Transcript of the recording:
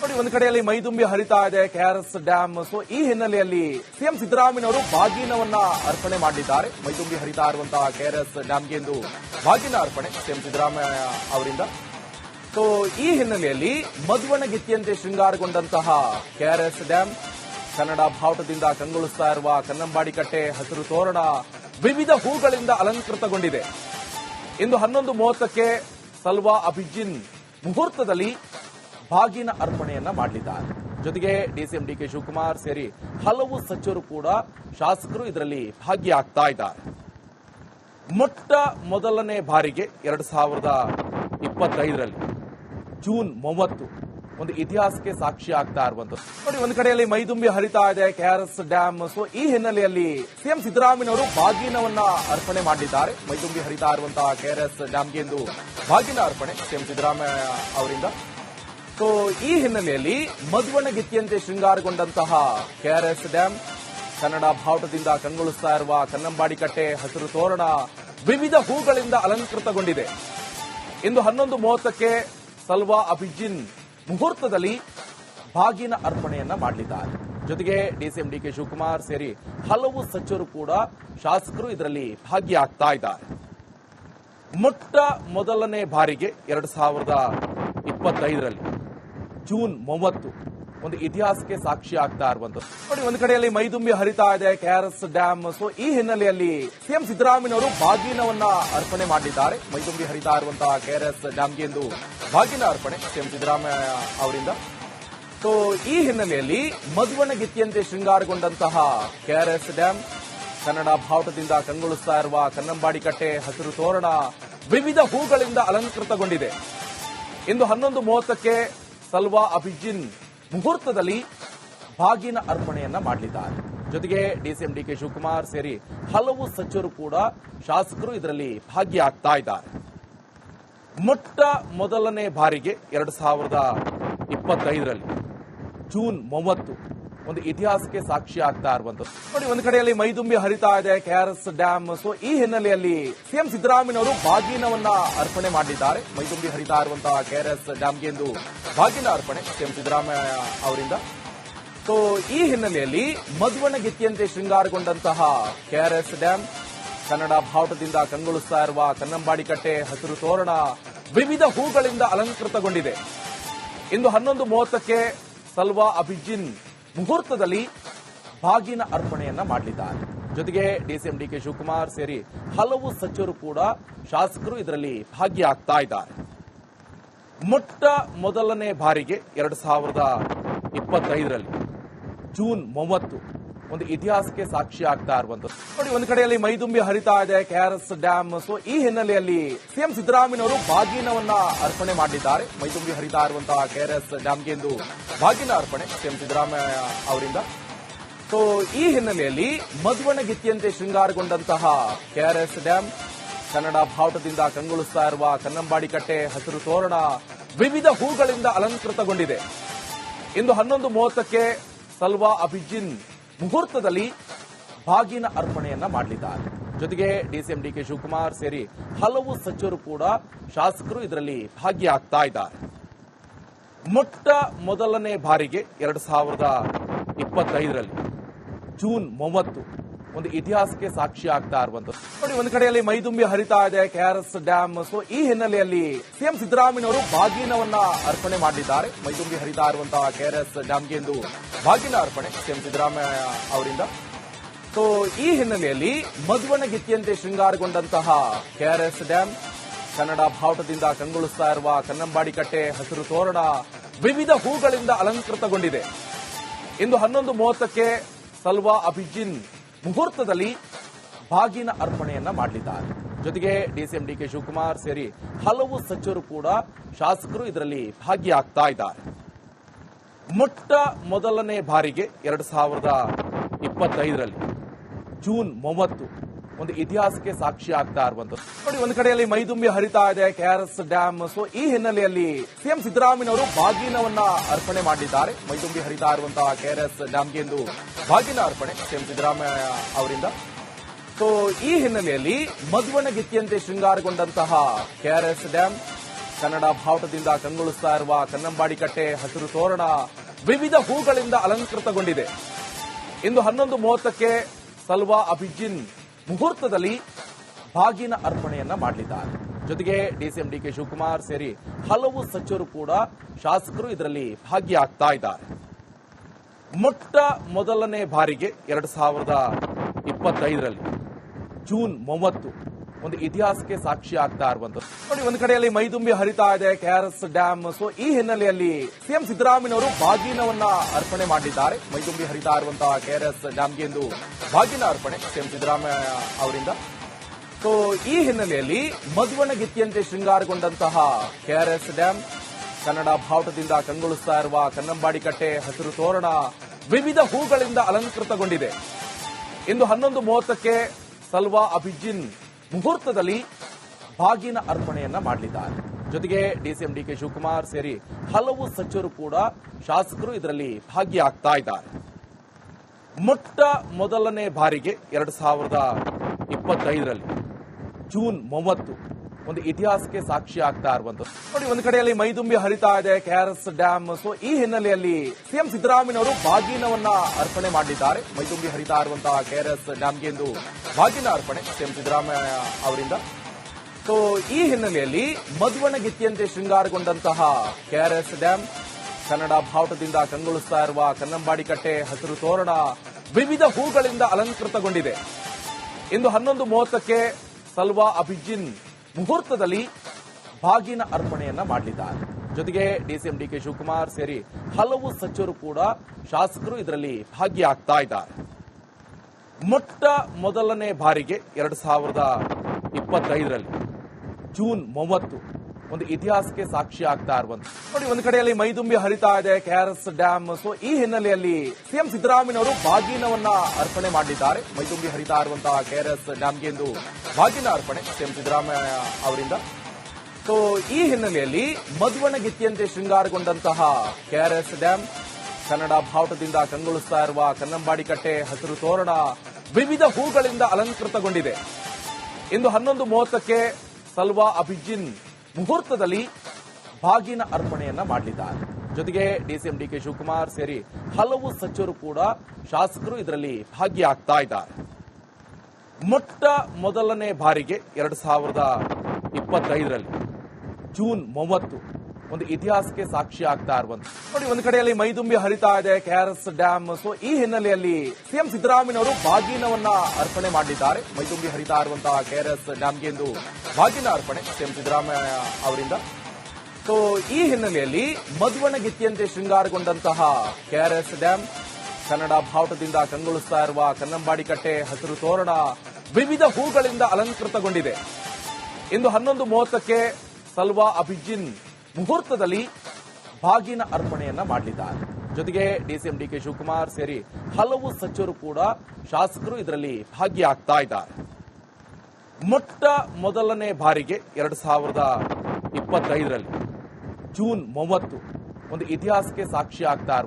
ನೋಡಿ, ಒಂದು ಕಡೆಯಲ್ಲಿ ಮೈದುಂಬಿ ಹರಿತಾ ಇದೆ ಕೆಆರ್ಎಸ್ ಡ್ಯಾಮ್. ಸೊ ಈ ಹಿನ್ನೆಲೆಯಲ್ಲಿ ಸಿಎಂ ಸಿದ್ದರಾಮಯ್ಯನವರು ಬಾಗಿನವನ್ನ ಅರ್ಪಣೆ ಮಾಡಿದ್ದಾರೆ. ಮೈದುಂಬಿ ಹರಿತಾ ಇರುವಂತಹ ಕೆಆರ್ಎಸ್ ಡ್ಯಾಮ್ಗೆ ಎಂದು ಬಾಗಿನ ಅರ್ಪಣೆ ಸಿಎಂ ಸಿದ್ದರಾಮಯ್ಯ ಅವರಿಂದ. ಸೊ ಈ ಹಿನ್ನೆಲೆಯಲ್ಲಿ ಮದುವಣಗಿತ್ತಿಯಂತೆ ಶೃಂಗಾರಗೊಂಡಂತಹ ಕೆಆರ್ಎಸ್ ಡ್ಯಾಮ್ ಕನ್ನಡ ಭಾವಟದಿಂದ ಕಂಗೊಳಿಸ್ತಾ ಇರುವ ಕನ್ನಂಬಾಡಿ ಕಟ್ಟೆ ಹಸಿರು ತೋರಣ ವಿವಿಧ ಹೂಗಳಿಂದ ಅಲಂಕೃತಗೊಂಡಿದೆ. ಇಂದು ಹನ್ನೊಂದು ಮೂವತ್ತಕ್ಕೆ ಸಲ್ವಾ ಅಭಿಜಿನ್ ಮುಹೂರ್ತದಲ್ಲಿ ಬಾಗಿನ ಅರ್ಪಣೆಯನ್ನ ಮಾಡಲಿದ್ದಾರೆ. ಜೊತೆಗೆ ಡಿಸಿಎಂ ಡಿಕೆ ಶಿವಕುಮಾರ್ ಸೇರಿ ಹಲವು ಸಚಿವರು ಕೂಡ ಶಾಸಕರು ಇದರಲ್ಲಿ ಭಾಗಿಯಾಗ್ತಾ ಇದ್ದಾರೆ. ಮೊಟ್ಟ ಮೊದಲನೇ ಬಾರಿಗೆ ಎರಡು ಸಾವಿರದ ಇಪ್ಪತ್ತೈದರಲ್ಲಿ ಜೂನ್ ಮೂವತ್ತು ಒಂದು ಇತಿಹಾಸಕ್ಕೆ ಸಾಕ್ಷಿ ಆಗ್ತಾ ಇರುವಂತದ್ದು ನೋಡಿ, ಒಂದು ಕಡೆಯಲ್ಲಿ ಮೈದುಂಬಿ ಹರಿತಾ ಇದೆ ಕೆಆರ್ಎಸ್ ಡ್ಯಾಮ್ ಸೊ ಈ ಹಿನ್ನೆಲೆಯಲ್ಲಿ ಸಿಎಂ ಸಿದ್ದರಾಮಯ್ಯನವರು ಬಾಗಿನವನ್ನ ಅರ್ಪಣೆ ಮಾಡಿದ್ದಾರೆ. ಮೈದುಂಬಿ ಹರಿತಾ ಇರುವಂತಹ ಕೆಆರ್ಎಸ್ ಡ್ಯಾಮ್ಗೆ ಎಂದು ಬಾಗಿನ ಅರ್ಪಣೆ ಸಿಎಂ ಸಿದ್ದರಾಮಯ್ಯ ಅವರಿಂದ. ಸೊ, ಈ ಹಿನ್ನೆಲೆಯಲ್ಲಿ ಮಧುವಣಗಿತ್ತಿಯಂತೆ ಶೃಂಗಾರಗೊಂಡಂತಹ ಕೆಆರ್ಎಸ್ ಡ್ಯಾಂ ಕನ್ನಡ ಭಾವುಟದಿಂದ ಕಂಗೊಳಿಸ್ತಾ ಇರುವ ಕನ್ನಂಬಾಡಿ ಕಟ್ಟೆ ಹಸಿರು ತೋರಣ ವಿವಿಧ ಹೂಗಳಿಂದ ಅಲಂಕೃತಗೊಂಡಿದೆ. ಇಂದು ಹನ್ನೊಂದು ಮೂವತ್ತಕ್ಕೆ ಸಲ್ವಾ ಅಭಿಜಿನ್ ಮುಹೂರ್ತದಲ್ಲಿ ಬಾಗಿನ ಅರ್ಪಣೆಯನ್ನ ಮಾಡಲಿದ್ದಾರೆ. ಜೊತೆಗೆ ಡಿಸಿಎಂ ಡಿಕೆ ಶಿವಕುಮಾರ್ ಸೇರಿ ಹಲವು ಸಚಿವರು ಕೂಡ ಶಾಸಕರು ಇದರಲ್ಲಿ ಭಾಗಿಯಾಗ್ತಾ ಇದ್ದಾರೆ. ಮೊಟ್ಟ ಮೊದಲನೇ ಬಾರಿಗೆ ಎರಡು ಸಾವಿರದ ಇಪ್ಪತ್ತೈದರಲ್ಲಿ ಜೂನ್ ಮೂವತ್ತು ಒಂದು ಇತಿಹಾಸಕ್ಕೆ ಸಾಕ್ಷಿ ಆಗ್ತಾ ಇರುವಂತದ್ದು ನೋಡಿ, ಒಂದು ಕಡೆಯಲ್ಲಿ ಮೈದುಂಬಿ ಹರಿತಾ ಇದೆ ಕೆಆರ್ಎಸ್ ಡ್ಯಾಮ್. ಸೊ ಈ ಹಿನ್ನೆಲೆಯಲ್ಲಿ ಸಿಎಂ ಸಿದ್ದರಾಮಯ್ಯನವರು ಬಾಗಿನವನ್ನ ಅರ್ಪಣೆ ಮಾಡಿದ್ದಾರೆ. ಮೈದುಂಬಿ ಹರಿತಾ ಇರುವಂತಹ ಕೆಆರ್ಎಸ್ ಡ್ಯಾಮ್ಗೆ ಎಂದು ಬಾಗಿನ ಅರ್ಪಣೆ ಸಿಎಂ ಸಿದ್ದರಾಮಯ್ಯ ಅವರಿಂದ. ಸೊ ಈ ಹಿನ್ನೆಲೆಯಲ್ಲಿ ಮಧುವಣಗಿತ್ತಿಯಂತೆ ಶೃಂಗಾರಗೊಂಡಂತಹ ಕೆಆರ್ಎಸ್ ಡ್ಯಾಮ್ ಕನ್ನಡ ಭಾವಟದಿಂದ ಕಂಗೊಳಿಸ್ತಾ ಇರುವ ಕನ್ನಂಬಾಡಿ ಕಟ್ಟೆ ಹಸಿರು ತೋರಣ ವಿವಿಧ ಹೂಗಳಿಂದ ಅಲಂಕೃತಗೊಂಡಿದೆ. ಇಂದು ಹನ್ನೊಂದು ಮೂವತ್ತಕ್ಕೆ ಸಲ್ವಾ ಅಭಿಜಿನ್ ಮುಹೂರ್ತದಲ್ಲಿ ಬಾಗಿನ ಅರ್ಪಣೆಯನ್ನ ಮಾಡಲಿದ್ದಾರೆ. ಜೊತೆಗೆ ಡಿಸಿಎಂ ಡಿಕೆ ಶಿವಕುಮಾರ್ ಸೇರಿ ಹಲವು ಸಚಿವರು ಕೂಡ ಶಾಸಕರು ಇದರಲ್ಲಿ ಭಾಗಿಯಾಗ್ತಾ ಇದ್ದಾರೆ. ಮೊಟ್ಟ ಮೊದಲನೇ ಬಾರಿಗೆ ಎರಡು ಸಾವಿರದ ಇಪ್ಪತ್ತೈದರಲ್ಲಿ ಜೂನ್ ಮೂವತ್ತು ಒಂದು ಇತಿಹಾಸಕ್ಕೆ ಸಾಕ್ಷಿ ಆಗ್ತಾ ಇರುವಂತದ್ದು ನೋಡಿ, ಒಂದು ಕಡೆಯಲ್ಲಿ ಮೈದುಂಬಿ ಹರಿತಾ ಇದೆ ಕೆಆರ್ಎಸ್ ಡ್ಯಾಮ್. ಸೊ ಈ ಹಿನ್ನೆಲೆಯಲ್ಲಿ ಸಿಎಂ ಸಿದ್ದರಾಮಯ್ಯನವರು ಬಾಗಿನವನ್ನ ಅರ್ಪಣೆ ಮಾಡಿದ್ದಾರೆ. ಮೈದುಂಬಿ ಹರಿತಾ ಇರುವಂತಹ ಕೆಆರ್ಎಸ್ ಡ್ಯಾಮ್ಗೆ ಎಂದು ಬಾಗಿನ ಅರ್ಪಣೆ ಸಿಎಂ ಸಿದ್ದರಾಮಯ್ಯ ಅವರಿಂದ. ಸೊ ಈ ಹಿನ್ನೆಲೆಯಲ್ಲಿ ಮಧುವಣಗಿತ್ತಿಯಂತೆ ಶೃಂಗಾರಗೊಂಡಂತಹ ಕೆಆರ್ಎಸ್ ಡ್ಯಾಮ್, ಕನ್ನಡ ಭಾವಟದಿಂದ ಕಂಗೊಳಿಸ್ತಾ ಇರುವ ಕನ್ನಂಬಾಡಿ ಕಟ್ಟೆ ಹಸಿರು ತೋರಣ ವಿವಿಧ ಹೂಗಳಿಂದ ಅಲಂಕೃತಗೊಂಡಿದೆ. ಇಂದು ಹನ್ನೊಂದು ಮೂವತ್ತಕ್ಕೆ ಸಲ್ವಾ ಅಭಿಜಿನ್ ಮುಹೂರ್ತದಲ್ಲಿ ಬಾಗಿನ ಅರ್ಪಣೆಯನ್ನ ಮಾಡಲಿದ್ದಾರೆ. ಜೊತೆಗೆ ಡಿಸಿಎಂ ಡಿಕೆ ಶಿವಕುಮಾರ್ ಸೇರಿ ಹಲವು ಸಚಿವರು ಕೂಡ ಶಾಸಕರು ಇದರಲ್ಲಿ ಭಾಗಿಯಾಗ್ತಾ ಇದ್ದಾರೆ. ಮೊಟ್ಟ ಮೊದಲನೇ ಬಾರಿಗೆ ಎರಡು ಸಾವಿರದ ಇಪ್ಪತ್ತೈದರಲ್ಲಿ ಜೂನ್ ಮೂವತ್ತು ಒಂದು ಇತಿಹಾಸಕ್ಕೆ ಸಾಕ್ಷಿ ಆಗ್ತಾ ಇರುವಂತದ್ದು ನೋಡಿ, ಒಂದು ಕಡೆಯಲ್ಲಿ ಮೈದುಂಬಿ ಹರಿತಾ ಇದೆ, ಕೆಆರ್ಎಸ್ ಡ್ಯಾಮ್. ಸೊ ಈ ಹಿನ್ನೆಲೆಯಲ್ಲಿ ಸಿಎಂ ಸಿದ್ದರಾಮಯ್ಯನವರು ಬಾಗಿನವನ್ನ ಅರ್ಪಣೆ ಮಾಡಿದ್ದಾರೆ. ಮೈದುಂಬಿ ಹರಿತಾ ಇರುವಂತಹ ಕೆಆರ್ಎಸ್ ಡ್ಯಾಮ್ಗೆ ಎಂದು ಬಾಗಿನ ಅರ್ಪಣೆ ಸಿಎಂ ಸಿದ್ದರಾಮಯ್ಯ ಅವರಿಂದ. ಸೊ ಈ ಹಿನ್ನೆಲೆಯಲ್ಲಿ ಮದುವಣಗಿತ್ತಿಯಂತೆ ಶೃಂಗಾರಗೊಂಡಂತಹ ಕೆಆರ್ಎಸ್ ಡ್ಯಾಮ್ ಕನ್ನಡ ಭಾವಟದಿಂದ ಕಂಗೊಳಿಸ್ತಾ ಇರುವ ಕನ್ನಂಬಾಡಿ ಕಟ್ಟೆ ಹಸಿರು ತೋರಣ ವಿವಿಧ ಹೂಗಳಿಂದ ಅಲಂಕೃತಗೊಂಡಿದೆ. ಇಂದು ಹನ್ನೊಂದು ಮೂವತ್ತಕ್ಕೆ ಸಲ್ವಾ ಅಭಿಜಿನ್ ಮುಹೂರ್ತದಲ್ಲಿ ಬಾಗಿನ ಅರ್ಪಣೆಯನ್ನ ಮಾಡಲಿದ್ದಾರೆ. ಜೊತೆಗೆ ಡಿಸಿಎಂ ಡಿಕೆ ಶಿವಕುಮಾರ್ ಸೇರಿ ಹಲವು ಸಚಿವರು ಕೂಡ ಶಾಸಕರು ಇದರಲ್ಲಿ ಭಾಗಿಯಾಗ್ತಾ ಇದ್ದಾರೆ. ಮೊಟ್ಟ ಮೊದಲನೇ ಬಾರಿಗೆ ಎರಡು ಸಾವಿರದ ಇಪ್ಪತ್ತೈದರಲ್ಲಿ ಜೂನ್ ಮೂವತ್ತು ಒಂದು ಇತಿಹಾಸಕ್ಕೆ ಸಾಕ್ಷಿ ಆಗ್ತಾ ಇರುವಂತದ್ದು ನೋಡಿ, ಒಂದು ಕಡೆಯಲ್ಲಿ ಮೈದುಂಬಿ ಹರಿತಾ ಇದೆ ಕೆಆರ್ಎಸ್ ಡ್ಯಾಮ್ ಸೊ ಈ ಹಿನ್ನೆಲೆಯಲ್ಲಿ ಸಿಎಂ ಸಿದ್ದರಾಮಯ್ಯವರು ಬಾಗಿನವನ್ನ ಅರ್ಪಣೆ ಮಾಡಿದ್ದಾರೆ. ಮೈದುಂಬಿ ಹರಿತಾ ಇರುವಂತಹ ಕೆಆರ್ಎಸ್ ಡ್ಯಾಮ್ಗೆ ಎಂದು ಬಾಗಿನ ಅರ್ಪಣೆ ಸಿಎಂ ಸಿದ್ದರಾಮಯ್ಯ ಅವರಿಂದ. ಸೊ ಈ ಹಿನ್ನೆಲೆಯಲ್ಲಿ ಮಧುವನ ಗಿತ್ತಿಯಂತೆ ಶೃಂಗಾರಗೊಂಡಂತಹ ಕೆಆರ್ಎಸ್ ಡ್ಯಾಮ್ ಕನ್ನಡ ಭಾವಟದಿಂದ ಕಂಗೊಳಿಸ್ತಾ ಇರುವ ಕನ್ನಂಬಾಡಿ ಕಟ್ಟೆ ಹಸಿರು ತೋರಣ ವಿವಿಧ ಹೂಗಳಿಂದ ಅಲಂಕೃತಗೊಂಡಿದೆ. ಇಂದು ಹನ್ನೊಂದು ಮೂವತ್ತಕ್ಕೆ ಸಲ್ವಾ ಅಭಿಜಿನ್ ಮುಹೂರ್ತದಲ್ಲಿ ಬಾಗಿನ ಅರ್ಪಣೆಯನ್ನ ಮಾಡಲಿದ್ದಾರೆ. ಜೊತೆಗೆ ಡಿಸಿಎಂ ಡಿಕೆ ಶಿವಕುಮಾರ್ ಸೇರಿ ಹಲವು ಸಚಿವರು ಕೂಡ ಶಾಸಕರು ಇದರಲ್ಲಿ ಭಾಗಿಯಾಗ್ತಾ ಇದ್ದಾರೆ. ಮೊಟ್ಟ ಮೊದಲನೇ ಬಾರಿಗೆ ಎರಡು ಸಾವಿರದ ಇಪ್ಪತ್ತೈದರಲ್ಲಿ ಜೂನ್ ಮೂವತ್ತು ಒಂದು ಇತಿಹಾಸಕ್ಕೆ ಸಾಕ್ಷಿ ಆಗ್ತಾ ಇರುವಂತದ್ದು ನೋಡಿ, ಒಂದು ಕಡೆಯಲ್ಲಿ ಮೈದುಂಬಿ ಹರಿತಾ ಇದೆ ಕೆಆರ್ಎಸ್ ಡ್ಯಾಮ್ ಸೊ ಈ ಹಿನ್ನೆಲೆಯಲ್ಲಿ ಸಿಎಂ ಸಿದ್ದರಾಮಯ್ಯನವರು ಬಾಗಿನವನ್ನ ಅರ್ಪಣೆ ಮಾಡಿದ್ದಾರೆ. ಮೈದುಂಬಿ ಹರಿತಾ ಇರುವಂತಹ ಕೆಆರ್ಎಸ್ ಡ್ಯಾಮ್ಗೆ ಎಂದು ಬಾಗಿನ ಅರ್ಪಣೆ ಸಿಎಂ ಸಿದ್ದರಾಮಯ್ಯ ಅವರಿಂದ. ಸೊ ಈ ಹಿನ್ನೆಲೆಯಲ್ಲಿ ಮಧುವಣಗಿತ್ತಿಯಂತೆ ಶೃಂಗಾರಗೊಂಡಂತಹ ಕೆಆರ್ಎಸ್ ಡ್ಯಾಮ್ ಕನ್ನಡ ಭಾವಟದಿಂದ ಕಂಗೊಳಿಸ್ತಾ ಇರುವ ಕನ್ನಂಬಾಡಿ ಕಟ್ಟೆ, ಹಸಿರು ತೋರಣ, ವಿವಿಧ ಹೂಗಳಿಂದ ಅಲಂಕೃತಗೊಂಡಿದೆ. ಇಂದು ಹನ್ನೊಂದು ಮೂವತ್ತಕ್ಕೆ ಸಲ್ವಾ ಅಭಿಜಿನ್ ಮುಹೂರ್ತದಲ್ಲಿ ಬಾಗಿನ ಅರ್ಪಣೆಯನ್ನ ಮಾಡಲಿದ್ದಾರೆ. ಜೊತೆಗೆ ಡಿಸಿಎಂ ಡಿಕೆ ಶಿವಕುಮಾರ್ ಸೇರಿ ಹಲವು ಸಚಿವರು ಕೂಡ ಶಾಸಕರು ಇದರಲ್ಲಿ ಭಾಗಿಯಾಗ್ತಾ ಇದ್ದಾರೆ. ಮೊಟ್ಟ ಮೊದಲನೇ ಬಾರಿಗೆ ಎರಡು ಸಾವಿರದ ಇಪ್ಪತ್ತೈದರಲ್ಲಿ ಜೂನ್ ಮೂವತ್ತು ಒಂದು ಇತಿಹಾಸಕ್ಕೆ ಸಾಕ್ಷಿ ಆಗ್ತಾ ಇರುವಂತದ್ದು ನೋಡಿ, ಒಂದು ಕಡೆಯಲ್ಲಿ ಮೈದುಂಬಿ ಹರಿತಾ ಇದೆ ಕೆಆರ್ಎಸ್ ಡ್ಯಾಮ್. ಸೊ ಈ ಹಿನ್ನೆಲೆಯಲ್ಲಿ ಸಿಎಂ ಸಿದ್ದರಾಮಯ್ಯನವರು ಬಾಗಿನವನ್ನ ಅರ್ಪಣೆ ಮಾಡಿದ್ದಾರೆ. ಮೈದುಂಬಿ ಹರಿತಾ ಇರುವಂತಹ ಕೆಆರ್ಎಸ್ ಡ್ಯಾಮ್ಗೆ ಎಂದು ಬಾಗಿನ ಅರ್ಪಣೆ ಸಿಎಂ ಸಿದ್ದರಾಮಯ್ಯ ಅವರಿಂದ. ಸೊ ಈ ಹಿನ್ನೆಲೆಯಲ್ಲಿ ಮಧುವನಗಿತ್ತಿಯಂತೆ ಶೃಂಗಾರಗೊಂಡಂತಹ ಕೆಆರ್ಎಸ್ ಡ್ಯಾಮ್ ಕನ್ನಡ ಭಾವಟದಿಂದ ಕಂಗೊಳಿಸ್ತಾ ಇರುವ ಕನ್ನಂಬಾಡಿ ಕಟ್ಟೆ ಹಸಿರು ತೋರಣ ವಿವಿಧ ಹೂಗಳಿಂದ ಅಲಂಕೃತಗೊಂಡಿದೆ. ಇಂದು ಹನ್ನೊಂದು ಮೂವತ್ತಕ್ಕೆ ಸಲ್ವಾ ಅಭಿಜಿನ್ ಮುಹೂರ್ತದಲ್ಲಿ ಬಾಗಿನ ಅರ್ಪಣೆಯನ್ನ ಮಾಡಲಿದ್ದಾರೆ. ಜೊತೆಗೆ ಡಿಸಿಎಂ ಡಿಕೆ ಶಿವಕುಮಾರ್ ಸೇರಿ ಹಲವು ಸಚಿವರು ಕೂಡ ಶಾಸಕರು ಇದರಲ್ಲಿ ಭಾಗಿಯಾಗ್ತಾ ಇದ್ದಾರೆ. ಮೊಟ್ಟ ಮೊದಲನೇ ಬಾರಿಗೆ ಎರಡು ಸಾವಿರದ ಇಪ್ಪತ್ತೈದರಲ್ಲಿ ಜೂನ್ ಮೂವತ್ತು ಒಂದು ಇತಿಹಾಸಕ್ಕೆ ಸಾಕ್ಷಿ ಆಗ್ತಾ ಇರುವಂತದ್ದು ನೋಡಿ, ಒಂದು ಕಡೆಯಲ್ಲಿ ಮೈದುಂಬಿ ಹರಿತಾ ಇದೆ ಕೆಆರ್ಎಸ್ ಡ್ಯಾಮ್. ಸೊ ಈ ಹಿನ್ನೆಲೆಯಲ್ಲಿ ಸಿಎಂ ಸಿದ್ದರಾಮಯ್ಯವರು ಬಾಗಿನವನ್ನ ಅರ್ಪಣೆ ಮಾಡಿದ್ದಾರೆ. ಮೈದುಂಬಿ ಹರಿತಾ ಇರುವಂತಹ ಕೆಆರ್ಎಸ್ ಡ್ಯಾಮ್ಗೆ ಎಂದು ಬಾಗಿನ ಅರ್ಪಣೆ ಸಿಎಂ ಸಿದ್ದರಾಮಯ್ಯ ಅವರಿಂದ. ಸೊ ಈ ಹಿನ್ನೆಲೆಯಲ್ಲಿ ಮದುವಣಗಿತ್ತಿಯಂತೆ ಶೃಂಗಾರಗೊಂಡಂತಹ ಕೆಆರ್ಎಸ್ ಡ್ಯಾಮ್, ಕನ್ನಡ ಭಾವಟದಿಂದ ಕಂಗೊಳಿಸ್ತಾ ಇರುವ ಕನ್ನಂಬಾಡಿ ಕಟ್ಟೆ ಹಸಿರು ತೋರಣ ವಿವಿಧ ಹೂಗಳಿಂದ ಅಲಂಕೃತಗೊಂಡಿದೆ. ಇಂದು ಹನ್ನೊಂದು ಮೂವತ್ತಕ್ಕೆ ಸಲ್ವಾ ಅಭಿಜಿನ್ ಮುಹೂರ್ತದಲ್ಲಿ ಬಾಗಿನ ಅರ್ಪಣೆಯನ್ನ ಮಾಡಲಿದ್ದಾರೆ. ಜೊತೆಗೆ ಡಿಸಿಎಂ ಡಿಕೆ ಶಿವಕುಮಾರ್ ಸೇರಿ ಹಲವು ಸಚಿವರು ಕೂಡ ಶಾಸಕರು ಇದರಲ್ಲಿ ಭಾಗಿಯಾಗ್ತಾ ಇದ್ದಾರೆ. ಮೊಟ್ಟ ಮೊದಲನೇ ಬಾರಿಗೆ ಎರಡು ಸಾವಿರದ ಇಪ್ಪತ್ತೈದರಲ್ಲಿ ಜೂನ್ ಮೂವತ್ತು ಒಂದು ಇತಿಹಾಸಕ್ಕೆ ಸಾಕ್ಷಿ ಆಗ್ತಾ ಇರುವಂತ. ನೋಡಿ, ಒಂದು ಕಡೆಯಲ್ಲಿ ಮೈದುಂಬಿ ಹರಿತಾ ಇದೆ ಕೆಆರ್ಎಸ್ ಡ್ಯಾಮ್. ಸೊ ಈ ಹಿನ್ನೆಲೆಯಲ್ಲಿ ಸಿಎಂ ಸಿದ್ದರಾಮಯ್ಯವರು ಬಾಗಿನವನ್ನ ಅರ್ಪಣೆ ಮಾಡಿದ್ದಾರೆ. ಮೈದುಂಬಿ ಹರಿತಾ ಇರುವಂತಹ ಕೆಆರ್ಎಸ್ ಡ್ಯಾಮ್ಗೆ ಎಂದು ಬಾಗಿನ ಅರ್ಪಣೆ ಸಿಎಂ ಸಿದ್ದರಾಮಯ್ಯ ಅವರಿಂದ. ಸೊ ಈ ಹಿನ್ನೆಲೆಯಲ್ಲಿ ಮದುವಣಗಿತ್ತಿಯಂತೆ ಶೃಂಗಾರಗೊಂಡಂತಹ ಕೆಆರ್ಎಸ್ ಡ್ಯಾಮ್, ಕನ್ನಡ ಭಾವಟದಿಂದ ಕಂಗೊಳಿಸ್ತಾ ಇರುವ ಕನ್ನಂಬಾಡಿ ಕಟ್ಟೆ ಹಸಿರು ತೋರಣ ವಿವಿಧ ಹೂಗಳಿಂದ ಅಲಂಕೃತಗೊಂಡಿದೆ. ಇಂದು ಹನ್ನೊಂದು ಮೂವತ್ತಕ್ಕೆ ಸಲ್ವಾ ಅಭಿಜಿನ್ ಮುಹೂರ್ತದಲ್ಲಿ ಬಾಗಿನ ಅರ್ಪಣೆಯನ್ನ ಮಾಡಲಿದ್ದಾರೆ. ಜೊತೆಗೆ ಡಿಸಿಎಂ ಡಿಕೆ ಶಿವಕುಮಾರ್ ಸೇರಿ ಹಲವು ಸಚಿವರು ಕೂಡ ಶಾಸಕರು ಇದರಲ್ಲಿ ಭಾಗಿಯಾಗ್ತಾ ಇದ್ದಾರೆ. ಮೊಟ್ಟ ಮೊದಲನೇ ಬಾರಿಗೆ ಎರಡು ಸಾವಿರದ ಇಪ್ಪತ್ತೈದರಲ್ಲಿ ಜೂನ್ ಮೂವತ್ತು ಒಂದು ಇತಿಹಾಸಕ್ಕೆ ಸಾಕ್ಷಿ ಆಗ್ತಾ ಇರುವಂತ. ನೋಡಿ, ಒಂದು ಕಡೆಯಲ್ಲಿ ಮೈದುಂಬಿ ಹರಿತಾ ಇದೆ ಕೆಆರ್ಎಸ್ ಡ್ಯಾಮ್. ಸೊ ಈ ಹಿನ್ನೆಲೆಯಲ್ಲಿ ಸಿಎಂ ಸಿದ್ದರಾಮಯ್ಯವರು ಬಾಗಿನವನ್ನ ಅರ್ಪಣೆ ಮಾಡಿದ್ದಾರೆ. ಮೈದುಂಬಿ ಹರಿತಾ ಇರುವಂತಹ ಕೆಆರ್ಎಸ್ ಡ್ಯಾಮ್ಗೆ ಎಂದು ಬಾಗಿನ ಅರ್ಪಣೆ ಸಿಎಂ ಸಿದ್ದರಾಮಯ್ಯ ಅವರಿಂದ. ಸೊ ಈ ಹಿನ್ನೆಲೆಯಲ್ಲಿ ಮದುವಣಗಿತ್ತಿಯಂತೆ ಶೃಂಗಾರಗೊಂಡಂತಹ ಕೆಆರ್ಎಸ್ ಡ್ಯಾಮ್, ಕನ್ನಡ ಭಾವಟದಿಂದ ಕಂಗೊಳಿಸ್ತಾ ಇರುವ ಕನ್ನಂಬಾಡಿ ಕಟ್ಟೆ ಹಸಿರು ತೋರಣ ವಿವಿಧ ಹೂಗಳಿಂದ ಅಲಂಕೃತಗೊಂಡಿದೆ. ಇಂದು ಹನ್ನೊಂದು ಮೂವತ್ತಕ್ಕೆ ಸಲ್ವಾ ಅಭಿಜಿನ್ ಮುಹೂರ್ತದಲ್ಲಿ ಬಾಗಿನ ಅರ್ಪಣೆಯನ್ನ ಮಾಡಲಿದ್ದಾರೆ. ಜೊತೆಗೆ ಡಿಸಿಎಂ ಡಿಕೆ ಶಿವಕುಮಾರ್ ಸೇರಿ ಹಲವು ಸಚಿವರು ಕೂಡ ಶಾಸಕರು ಇದರಲ್ಲಿ ಭಾಗಿಯಾಗ್ತಾ ಇದ್ದಾರೆ. ಮೊಟ್ಟ ಮೊದಲನೇ ಬಾರಿಗೆ ಎರಡು ಸಾವಿರದ ಇಪ್ಪತ್ತೈದರಲ್ಲಿ ಜೂನ್ ಮೂವತ್ತು ಒಂದು ಇತಿಹಾಸಕ್ಕೆ ಸಾಕ್ಷಿ ಆಗ್ತಾ ಇರುವಂತ